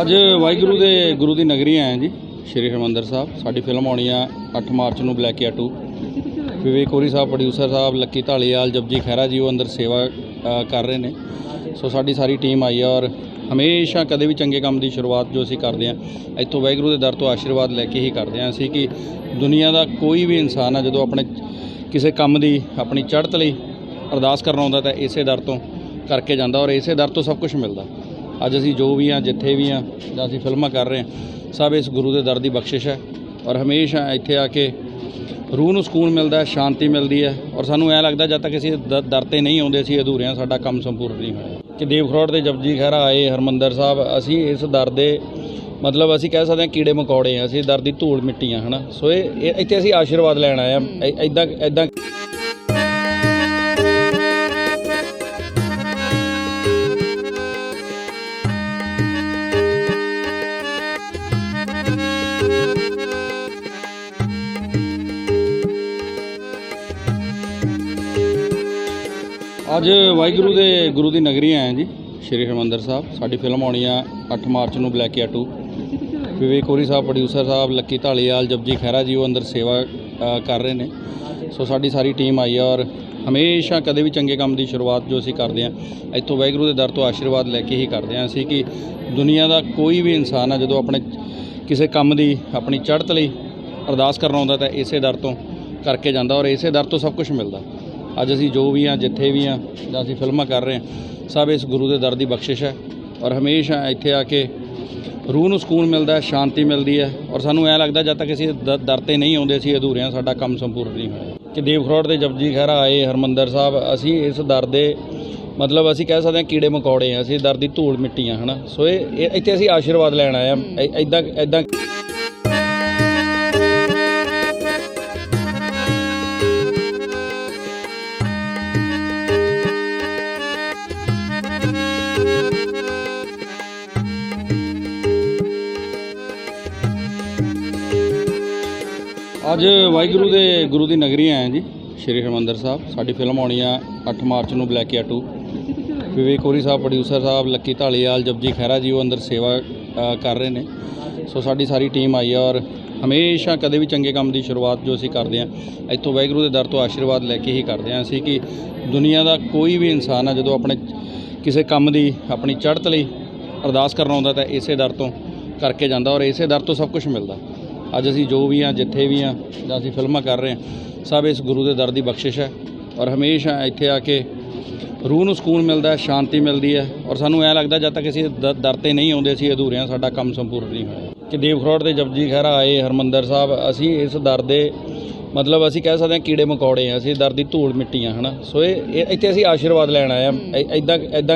ਅੱਜ ਵਾਹਿਗੁਰੂ ਦੇ ਗੁਰੂ ਦੀ ਨਗਰੀ ਆਏ ਜੀ, ਸ਼੍ਰੀ ਹਰਿਮੰਦਰ ਸਾਹਿਬ। ਸਾਡੀ ਫਿਲਮ ਆਉਣੀ ਆ 8 ਮਾਰਚ ਨੂੰ ਬਲੈਕ ਆ 2 ਵਿਵੇਕ ਕੋਰੀ ਸਾਹਿਬ ਪ੍ਰੋਡਿਊਸਰ ਸਾਹਿਬ, ਲੱਕੀ ਢਾਲੀਵਾਲ ਜਪਜੀ ਖਹਿਰਾ ਜੀ, ਉਹ ਅੰਦਰ ਸੇਵਾ ਕਰ ਰਹੇ ਨੇ। ਸੋ ਸਾਡੀ ਸਾਰੀ ਟੀਮ ਆਈ ਆ ਔਰ ਹਮੇਸ਼ਾ ਕਦੇ ਵੀ ਚੰਗੇ ਕੰਮ ਦੀ ਸ਼ੁਰੂਆਤ ਜੋ ਅਸੀਂ ਕਰਦੇ ਹਾਂ ਇੱਥੋਂ ਵਾਹਿਗੁਰੂ ਦੇ ਦਰ ਤੋਂ ਆਸ਼ੀਰਵਾਦ ਲੈ ਕੇ ਹੀ ਕਰਦੇ ਹਾਂ ਅਸੀਂ ਕਿ ਦੁਨੀਆ ਦਾ ਕੋਈ ਵੀ ਇਨਸਾਨ ਆ, ਜਦੋਂ ਆਪਣੇ ਕਿਸੇ ਕੰਮ ਦੀ ਆਪਣੀ ਚੜ੍ਹਤ ਲਈ ਅਰਦਾਸ ਕਰਨ ਆਉਂਦਾ ਤਾਂ ਇਸੇ ਦਰ ਤੋਂ ਕਰਕੇ ਜਾਂਦਾ ਔਰ ਇਸੇ ਦਰ ਤੋਂ ਸਭ ਕੁਝ ਮਿਲਦਾ। ਅੱਜ ਅਸੀਂ ਜੋ ਵੀ ਹਾਂ ਜਿੱਥੇ ਵੀ ਹਾਂ ਜਾਂ ਅਸੀਂ ਫਿਲਮਾਂ ਕਰ ਰਹੇ ਹਾਂ ਸਭ ਇਸ ਗੁਰੂ ਦੇ ਦਰ ਦੀ ਬਖਸ਼ਿਸ਼ ਹੈ। ਔਰ ਹਮੇਸ਼ਾ ਇੱਥੇ ਆ ਕੇ ਰੂਹ ਨੂੰ ਸਕੂਨ ਮਿਲਦਾ ਹੈ, ਸ਼ਾਂਤੀ ਮਿਲਦੀ ਹੈ। ਔਰ ਸਾਨੂੰ ਐ ਲੱਗਦਾ ਜਦ ਤੱਕ ਅਸੀਂ ਦ- ਦਰ ਤੇ ਨਹੀਂ ਆਉਂਦੇ, ਅਸੀਂ ਅਧੂਰੇ ਹਾਂ, ਸਾਡਾ ਕੰਮ ਸੰਪੂਰਨ ਨਹੀਂ ਹੋਇਆ। ਕਿ ਦੇਵ ਖਰੋੜ ਦੇ ਜਪਜੀ ਖਹਿਰਾ ਆਏ, ਹਰਮੰਦਰ ਸਾਹਿਬ, ਅਸੀਂ ਇਸ ਦਰ ਦੇ ਮਤਲਬ ਅਸੀਂ ਕਹਿ ਸਕਦੇ ਹਾਂ ਕੀੜੇ ਮਕੌੜੇ ਹਾਂ, ਅਸੀਂ ਦਰ ਦੀ ਧੂੜ ਮਿੱਟੀਆਂ ਹਨਾ? ਸੋ ਇਹ ਇੱਥੇ ਅਸੀਂ ਆਸ਼ੀਰਵਾਦ ਲੈਣ ਆਏ ਹਾਂ। ਐਦਾਂ ਐਦਾਂ ਅੱਜ ਵਾਹਿਗੁਰੂ ਦੇ ਗੁਰੂ ਦੀ ਨਗਰੀ ਆਏ ਹਾਂ ਜੀ, ਸ਼੍ਰੀ ਹਰਿਮੰਦਰ ਸਾਹਿਬ। ਸਾਡੀ ਫਿਲਮ ਆਉਣੀ ਆ 8 ਮਾਰਚ ਨੂੰ ਬਲੈਕ ਆ 2 ਵਿਵੇਕ ਹੋਰੀ ਸਾਹਿਬ ਪ੍ਰੋਡਿਊਸਰ ਸਾਹਿਬ, ਲੱਕੀ ਢਾਲੀਵਾਲ ਜਪਜੀ ਖਹਿਰਾ ਜੀ, ਉਹ ਅੰਦਰ ਸੇਵਾ ਕਰ ਰਹੇ ਨੇ। ਸੋ ਸਾਡੀ ਸਾਰੀ ਟੀਮ ਆਈ ਆ ਔਰ ਹਮੇਸ਼ਾ ਕਦੇ ਵੀ ਚੰਗੇ ਕੰਮ ਦੀ ਸ਼ੁਰੂਆਤ ਜੋ ਅਸੀਂ ਕਰਦੇ ਹਾਂ, ਇੱਥੋਂ ਵਾਹਿਗੁਰੂ ਦੇ ਦਰ ਤੋਂ ਆਸ਼ੀਰਵਾਦ ਲੈ ਕੇ ਹੀ ਕਰਦੇ ਹਾਂ। ਅਸੀਂ ਕਿ ਦੁਨੀਆ ਦਾ ਕੋਈ ਵੀ ਇਨਸਾਨ ਆ, ਜਦੋਂ ਆਪਣੇ ਕਿਸੇ ਕੰਮ ਦੀ ਆਪਣੀ ਚੜ੍ਹਤ ਲਈ ਅਰਦਾਸ ਕਰਨ ਆਉਂਦਾ ਤਾਂ ਇਸੇ ਦਰ ਤੋਂ ਕਰਕੇ ਜਾਂਦਾ ਔਰ ਇਸੇ ਦਰ ਤੋਂ ਸਭ ਕੁਝ ਮਿਲਦਾ। ਅੱਜ ਅਸੀਂ ਜੋ ਵੀ ਹਾਂ ਜਿੱਥੇ ਵੀ ਹਾਂ ਜਾਂ ਅਸੀਂ ਫਿਲਮਾਂ ਕਰ ਰਹੇ ਹਾਂ ਸਭ ਇਸ ਗੁਰੂ ਦੇ ਦਰ ਦੀ ਬਖਸ਼ਿਸ਼ ਹੈ। ਔਰ ਹਮੇਸ਼ਾ ਇੱਥੇ ਆ ਕੇ ਰੂਹ ਨੂੰ ਸਕੂਨ ਮਿਲਦਾ ਹੈ, ਸ਼ਾਂਤੀ ਮਿਲਦੀ ਹੈ। ਔਰ ਸਾਨੂੰ ਐ ਲੱਗਦਾ ਜਦ ਤੱਕ ਅਸੀਂ ਦ- ਦਰ ਤੇ ਨਹੀਂ ਆਉਂਦੇ, ਅਸੀਂ ਅਧੂਰੇ ਹਾਂ ਸਾਡਾ ਕੰਮ ਸੰਪੂਰਨ ਨਹੀਂ ਹੋਇਆ। ਕਿ ਦੇਵ ਖਰੋੜ ਦੇ ਜਪਜੀ ਖਹਿਰਾ ਆਏ, ਹਰਮੰਦਰ ਸਾਹਿਬ, ਅਸੀਂ ਇਸ ਦਰ ਦੇ ਮਤਲਬ ਅਸੀਂ ਕਹਿ ਸਕਦੇ ਹਾਂ ਕੀੜੇ ਮਕੌੜੇ ਹਾਂ ਅਸੀਂ ਦਰ ਦੀ ਧੂੜ ਮਿੱਟੀਆਂ ਹਨਾ? ਸੋ ਇਹ ਇੱਥੇ ਅਸੀਂ ਆਸ਼ੀਰਵਾਦ ਲੈਣ ਆਏ ਹਾਂ ਐਦਾਂ ਐਦਾਂ ਅੱਜ ਵਾਹਿਗੁਰੂ ਦੇ ਗੁਰੂ ਦੀ ਨਗਰੀ ਆਏ ਹਾਂ ਜੀ, ਸ਼੍ਰੀ ਹਰਿਮੰਦਰ ਸਾਹਿਬ। ਸਾਡੀ ਫਿਲਮ ਆਉਣੀ ਆ 8 ਮਾਰਚ ਨੂੰ ਬਲੈਕ ਆ 2 ਵਿਵੇਕ ਕੋਰੀ ਸਾਹਿਬ ਪ੍ਰੋਡਿਊਸਰ ਸਾਹਿਬ, ਲੱਕੀ ਢਾਲੀਵਾਲ ਜਪਜੀ ਖਹਿਰਾ ਜੀ, ਉਹ ਅੰਦਰ ਸੇਵਾ ਕਰ ਰਹੇ ਨੇ। ਸੋ ਸਾਡੀ ਸਾਰੀ ਟੀਮ ਆਈ ਆ ਔਰ ਹਮੇਸ਼ਾ ਕਦੇ ਵੀ ਚੰਗੇ ਕੰਮ ਦੀ ਸ਼ੁਰੂਆਤ ਜੋ ਅਸੀਂ ਕਰਦੇ ਹਾਂ, ਇੱਥੋਂ ਵਾਹਿਗੁਰੂ ਦੇ ਦਰ ਤੋਂ ਆਸ਼ੀਰਵਾਦ ਲੈ ਕੇ ਹੀ ਕਰਦੇ ਹਾਂ ਅਸੀਂ ਕਿ ਦੁਨੀਆ ਦਾ ਕੋਈ ਵੀ ਇਨਸਾਨ ਆ, ਜਦੋਂ ਆਪਣੇ ਕਿਸੇ ਕੰਮ ਦੀ ਆਪਣੀ ਚੜ੍ਹਤ ਲਈ ਅਰਦਾਸ ਕਰਨ ਆਉਂਦਾ ਤਾਂ ਇਸੇ ਦਰ ਤੋਂ ਕਰਕੇ ਜਾਂਦਾ ਔਰ ਇਸੇ ਦਰ ਤੋਂ ਸਭ ਕੁਝ ਮਿਲਦਾ। ਅੱਜ ਅਸੀਂ ਜੋ ਵੀ ਹਾਂ ਜਿੱਥੇ ਵੀ ਹਾਂ ਜਾਂ ਅਸੀਂ ਫਿਲਮਾਂ ਕਰ ਰਹੇ ਹਾਂ ਸਭ ਇਸ ਗੁਰੂ ਦੇ ਦਰ ਦੀ ਬਖਸ਼ਿਸ਼ ਹੈ। ਔਰ ਹਮੇਸ਼ਾ ਇੱਥੇ ਆ ਕੇ ਰੂਹ ਨੂੰ ਸਕੂਨ ਮਿਲਦਾ ਹੈ, ਸ਼ਾਂਤੀ ਮਿਲਦੀ ਹੈ। ਔਰ ਸਾਨੂੰ ਐ ਲੱਗਦਾ ਜਦ ਤੱਕ ਅਸੀਂ ਦ- ਦਰ ਤੇ ਨਹੀਂ ਆਉਂਦੇ, ਅਸੀਂ ਅਧੂਰੇ ਹਾਂ ਸਾਡਾ ਕੰਮ ਸੰਪੂਰਨ ਨਹੀਂ ਹੋਇਆ। ਕਿ ਦੇਵ ਖਰੋੜ ਦੇ ਜਪਜੀ ਖਹਿਰਾ ਆਏ, ਹਰਮੰਦਰ ਸਾਹਿਬ, ਅਸੀਂ ਇਸ ਦਰ ਦੇ ਮਤਲਬ ਅਸੀਂ ਕਹਿ ਸਕਦੇ ਹਾਂ ਕੀੜੇ ਮਕੌੜੇ ਹਾਂ ਅਸੀਂ ਦਰ ਦੀ ਧੂੜ ਮਿੱਟੀਆਂ ਹਨਾ? ਸੋ ਇਹ ਇੱਥੇ ਅਸੀਂ ਆਸ਼ੀਰਵਾਦ ਲੈਣ ਆਏ ਹਾਂ ਐਦਾਂ ਐਦਾਂ